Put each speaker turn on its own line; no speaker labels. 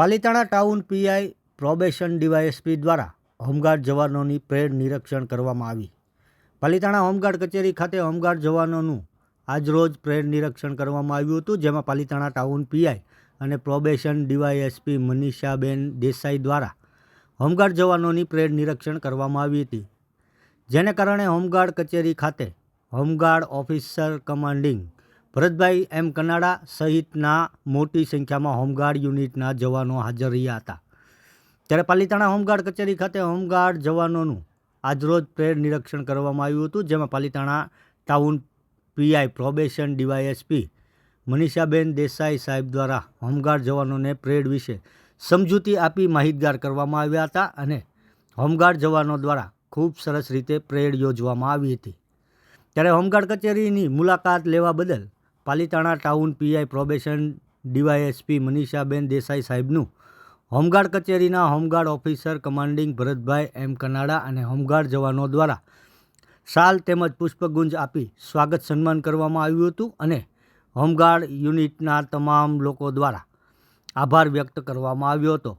Palitana town PI probation DySP દ્વારા home guard જવાનોની parade નિરીક્ષણ કરવામાં આવી. પાલિતાણા હોમગાર્ડ કચેરી ખાતે હોમગાર્ડ જવાનોનું આજરોજ પરેડ નિરીક્ષણ કરવામાં આવ્યું હતું, જેમાં પાલિતાણા ટાઉન પીઆઈ અને પ્રોબેશન ડીવાયએસપી મનીષાબેન દેસાઈ દ્વારા હોમગાર્ડ જવાનોની પરેડ નિરીક્ષણ કરવામાં આવી હતી. જેને કારણે હોમગાર્ડ કચેરી ખાતે home guard officer commanding Bharatbhai M Kanada સહિતના મોટી સંખ્યામાં હોમગાર્ડ યુનિટના જવાનો હાજર રહ્યા હતા. ત્યારે પાલિતાણા હોમગાર્ડ કચેરી ખાતે હોમગાર્ડ જવાનોનું આજરોજ પ્રેર નિરીક્ષણ કરવામાં આવ્યું હતું, જેમાં Palitana town PI probation DySP Manishaben Desai સાહેબ દ્વારા હોમગાર્ડ જવાનોને પ્રેડ વિશે સમજૂતી આપી માહિતગાર કરવામાં આવ્યા હતા અને હોમગાર્ડ જવાનો દ્વારા ખૂબ સરસ રીતે પ્રેડ યોજવામાં આવી હતી. ત્યારે હોમગાર્ડ કચેરીની મુલાકાત લેવા બદલ Palitana town PI probation DySP Manishaben Desai સાહેબનું, હોમગાર્ડ કચેરીના home guard officer commanding Bharatbhai M Kanada અને હોમગાર્ડ જવાનો દ્વારા શાલ તેમજ પુષ્પગુંજ આપી સ્વાગત સન્માન કરવામાં આવ્યું હતું અને હોમગાર્ડ યુનિટના તમામ લોકો દ્વારા આભાર વ્યક્ત કરવામાં આવ્યો હતો.